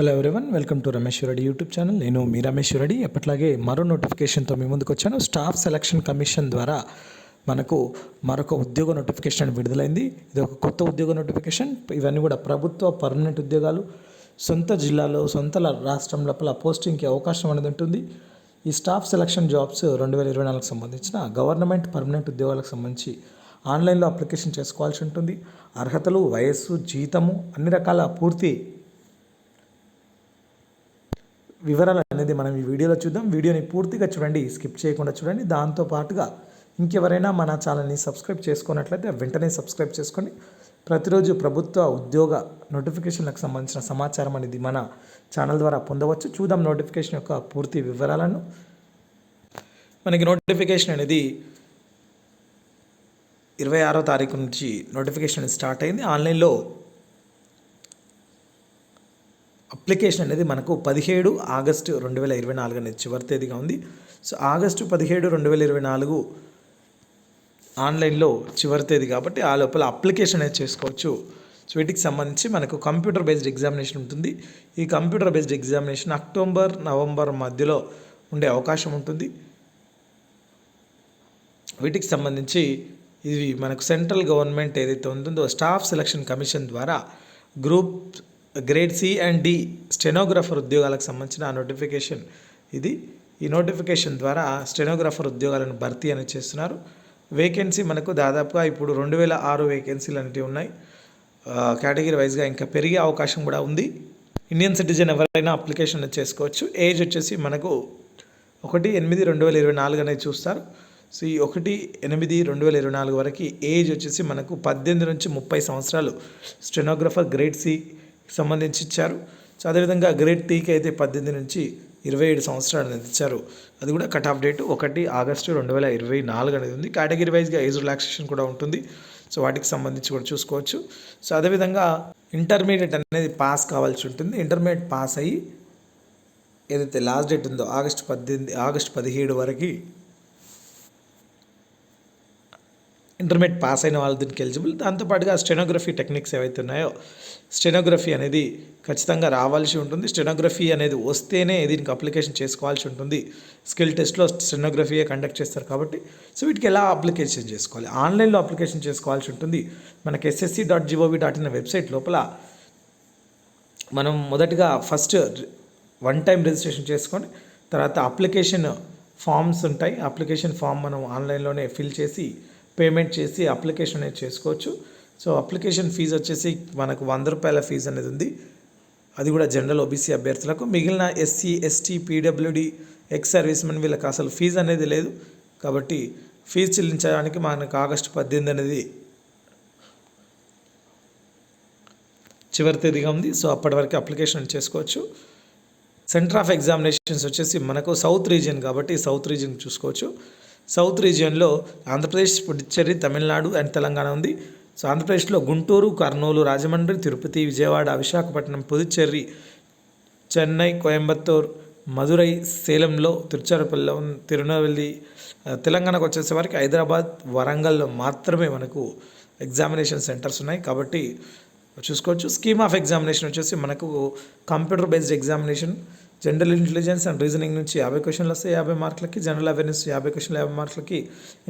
Hello everyone welcome to Ramesh Reddy YouTube channel. నేను మీ రమేష్ రెడ్డి. ఎప్పట్లాగే మరో నోటిఫికేషన్తో మీ ముందుకు వచ్చాను. స్టాఫ్ సెలక్షన్ కమిషన్ ద్వారా మనకు మరొక ఉద్యోగ నోటిఫికేషన్ విడుదలైంది. ఇది ఒక కొత్త ఉద్యోగ నోటిఫికేషన్. ఇవన్నీ కూడా ప్రభుత్వ పర్మనెంట్ ఉద్యోగాలు. సొంత జిల్లాలో సొంత రాష్ట్రం లోపల పోస్టింగ్కి అవకాశం అనేది ఉంటుంది. ఈ స్టాఫ్ సెలక్షన్ జాబ్స్ రెండు వేల ఇరవై నాలుగుకి సంబంధించిన గవర్నమెంట్ పర్మనెంట్ ఉద్యోగాలకు సంబంధించి ఆన్లైన్లో అప్లికేషన్ చేసుకోవాల్సి ఉంటుంది. అర్హతలు వయస్సు జీతము అన్ని రకాల పూర్తి వివరాలు అనేది మనం ఈ వీడియోలో చూద్దాం. వీడియోని పూర్తిగా చూడండి స్కిప్ చేయకుండా చూడండి. దాంతో పాటుగా ఇంకెవరైనా మన ఛానల్ని సబ్స్క్రైబ్ చేసుకున్నట్లయితే వెంటనే సబ్స్క్రైబ్ చేసుకొని ప్రతిరోజు ప్రభుత్వ ఉద్యోగ నోటిఫికేషన్లకు సంబంధించిన సమాచారం అనేది మన ఛానల్ ద్వారా పొందవచ్చు. చూద్దాం నోటిఫికేషన్ యొక్క పూర్తి వివరాలను. మనకి నోటిఫికేషన్ అనేది ఇరవై ఆరో తారీఖు నుంచి నోటిఫికేషన్ స్టార్ట్ అయింది. ఆన్లైన్లో అప్లికేషన్ అనేది మనకు పదిహేడు ఆగస్టు రెండు వేల ఇరవై నాలుగు అనేది చివరి తేదీగా ఉంది. సో ఆగస్టు పదిహేడు రెండు వేల ఇరవై నాలుగు ఆన్లైన్లో చివరి తేదీ కాబట్టి ఆ లోపల అప్లికేషన్ అనేది చేసుకోవచ్చు. సో వీటికి సంబంధించి మనకు కంప్యూటర్ బేస్డ్ ఎగ్జామినేషన్ ఉంటుంది. ఈ computer based examination October November మధ్యలో ఉండే అవకాశం ఉంటుంది. వీటికి సంబంధించి ఇది మనకు సెంట్రల్ గవర్నమెంట్ ఏదైతే ఉంటుందో స్టాఫ్ సెలక్షన్ కమిషన్ ద్వారా group grade C and D stenographer ఉద్యోగాలకు సంబంధించిన ఆ నోటిఫికేషన్ ఇది. ఈ నోటిఫికేషన్ ద్వారా స్టెనోగ్రాఫర్ ఉద్యోగాలను భర్తీ అని చేస్తున్నారు. వేకెన్సీ మనకు దాదాపుగా ఇప్పుడు రెండు వేల ఆరు వేకెన్సీలు అనేవి ఉన్నాయి. కేటగిరీ వైజ్గా ఇంకా పెరిగే అవకాశం కూడా ఉంది. ఇండియన్ సిటిజన్ ఎవరైనా అప్లికేషన్ చేసుకోవచ్చు. ఏజ్ వచ్చేసి మనకు ఒకటి ఎనిమిది రెండు వేల ఇరవై నాలుగు అనేది చూస్తారు. సో ఈ ఒకటి ఎనిమిది రెండు వేల ఇరవై నాలుగు వరకు ఏజ్ వచ్చేసి మనకు పద్దెనిమిది నుంచి ముప్పై సంవత్సరాలు స్టెనోగ్రఫర్ గ్రేడ్ సి సంబంధించి ఇచ్చారు. సో అదేవిధంగా గ్రేడ్ టీకి అయితే పద్దెనిమిది నుంచి ఇరవై ఏడు సంవత్సరాలు అనేది ఇచ్చారు. అది కూడా కట్ ఆఫ్ డేట్ ఒకటి ఆగస్టు రెండు వేల ఇరవై నాలుగు అనేది ఉంది. కేటగిరీ వైజ్గా ఏజ్ రిలాక్సేషన్ కూడా ఉంటుంది. సో వాటికి సంబంధించి కూడా చూసుకోవచ్చు. సో అదేవిధంగా ఇంటర్మీడియట్ అనేది పాస్ కావాల్సి ఉంటుంది. ఇంటర్మీడియట్ పాస్ అయ్యి ఏదైతే లాస్ట్ డేట్ ఉందో ఆగస్ట్ పద్దెనిమిది ఆగస్ట్ పదిహేడు వరకు ఇంటర్మీడియట్ పాస్ అయిన వాళ్ళు దీనికి ఎలిజిబుల్. దాంతోపాటుగా స్టెనోగ్రఫీ టెక్నిక్స్ ఏవైతే ఉన్నాయో స్టెనోగ్రఫీ అనేది ఖచ్చితంగా రావాల్సి ఉంటుంది. స్టెనోగ్రఫీ అనేది వస్తేనే దీనికి అప్లికేషన్ చేసుకోవాల్సి ఉంటుంది. స్కిల్ టెస్ట్లో స్టెనోగ్రఫీయే కండక్ట్ చేస్తారు కాబట్టి. సో వీటికి ఎలా అప్లికేషన్ చేసుకోవాలి? ఆన్లైన్లో అప్లికేషన్ చేసుకోవాల్సి ఉంటుంది. మనకి SSC dot G O V dot in website లోపల మనం మొదటగా ఫస్ట్ వన్ టైం రిజిస్ట్రేషన్ చేసుకొని తర్వాత అప్లికేషన్ ఫామ్స్ ఉంటాయి. అప్లికేషన్ ఫామ్ మనం ఆన్లైన్లోనే ఫిల్ చేసి పేమెంట్ చేసి అప్లికేషన్ అనేది చేసుకోవచ్చు. సో అప్లికేషన్ ఫీజు వచ్చేసి మనకు వంద రూపాయల ఫీజు అనేది ఉంది. అది కూడా జనరల్ ఓబీసీ అభ్యర్థులకు. మిగిలిన SC ST PWD ex service men వీళ్ళకి అసలు ఫీజు అనేది లేదు. కాబట్టి ఫీజు చెల్లించడానికి మనకు ఆగస్టు పద్దెనిమిది అనేది చివరి తేదీగా ఉంది. సో అప్పటి వరకు అప్లికేషన్ చేసుకోవచ్చు. సెంటర్ ఆఫ్ ఎగ్జామినేషన్స్ వచ్చేసి మనకు సౌత్ రీజియన్ కాబట్టి సౌత్ రీజియన్ చూసుకోవచ్చు. సౌత్ రీజియన్లో ఆంధ్రప్రదేశ్ పుదుచ్చేరి తమిళనాడు అండ్ తెలంగాణ ఉంది. సో ఆంధ్రప్రదేశ్లో గుంటూరు కర్నూలు రాజమండ్రి తిరుపతి విజయవాడ విశాఖపట్నం పుదుచ్చేరి చెన్నై కోయంబత్తూర్ మదురై సేలంలో తిరుచారపల్లిలో తిరునెల్వేలి తెలంగాణకు వచ్చేసరికి హైదరాబాద్ వరంగల్లో మాత్రమే మనకు ఎగ్జామినేషన్ సెంటర్స్ ఉన్నాయి. కాబట్టి చూసుకోవచ్చు. స్కీమ్ ఆఫ్ ఎగ్జామినేషన్ వచ్చేసి మనకు computer based examination general intelligence and reasoning నుంచి యాభై క్వశ్చన్లు వస్తాయి. యాభై మార్కులకి జనరల్ అవేర్నెస్ యాభై క్వశ్చన్లు యాభై మార్కులకి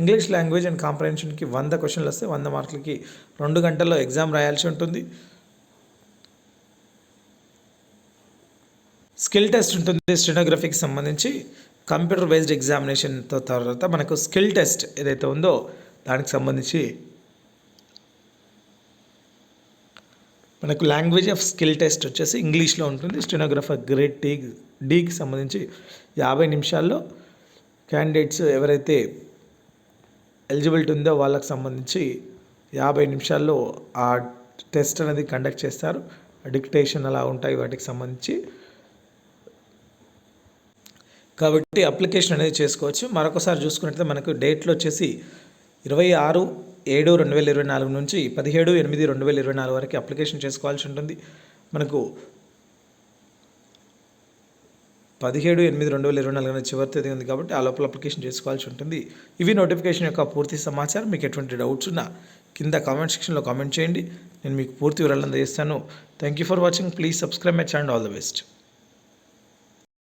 ఇంగ్లీష్ లాంగ్వేజ్ అండ్ కాంప్రహెన్షన్కి వంద క్వశ్చన్లు వస్తాయి. వంద మార్కులకి రెండు గంటల్లో ఎగ్జామ్ రాయాల్సి ఉంటుంది. స్కిల్ టెస్ట్ ఉంటుంది స్టెనోగ్రఫీకి సంబంధించి. కంప్యూటర్ బేస్డ్ ఎగ్జామినేషన్తో తర్వాత మనకు స్కిల్ టెస్ట్ ఏదైతే ఉందో దానికి సంబంధించి మనకు లాంగ్వేజ్ ఆఫ్ స్కిల్ టెస్ట్ వచ్చేసి ఇంగ్లీష్లో ఉంటుంది. స్టెనోగ్రాఫర్ గ్రేడ్ టీ డీకి సంబంధించి యాభై నిమిషాల్లో క్యాండిడేట్స్ ఎవరైతే ఎలిజిబిలిటీ ఉందో వాళ్ళకి సంబంధించి యాభై నిమిషాల్లో ఆ టెస్ట్ అనేది కండక్ట్ చేస్తారు. డిక్టేషన్ అలా ఉంటాయి వాటికి సంబంధించి. కాబట్టి అప్లికేషన్ అనేది చేసుకోవచ్చు. మరొకసారి చూసుకున్నట్లయితే మనకు డేట్లు వచ్చేసి ఇరవై ఆరు ఏడు రెండు వేల ఇరవై నాలుగు నుంచి పదిహేడు ఎనిమిది రెండు వేల ఇరవై నాలుగు వరకు అప్లికేషన్ చేసుకోవాల్సి ఉంటుంది. మనకు పదిహేడు ఎనిమిది రెండు వేల ఇరవై నాలుగు చివరి తేదీ ఉంది కాబట్టి ఆ లోపల అప్లికేషన్ చేసుకోవాల్సి ఉంటుంది. ఇవి నోటిఫికేషన్ యొక్క పూర్తి సమాచారం. మీకు ఎటువంటి డౌట్స్ ఉన్నా కింద కామెంట్ సెక్షన్లో కామెంట్ చేయండి. నేను మీకు పూర్తి వివరాలు అందజేస్తాను. Thank you for watching please subscribe my channel all the best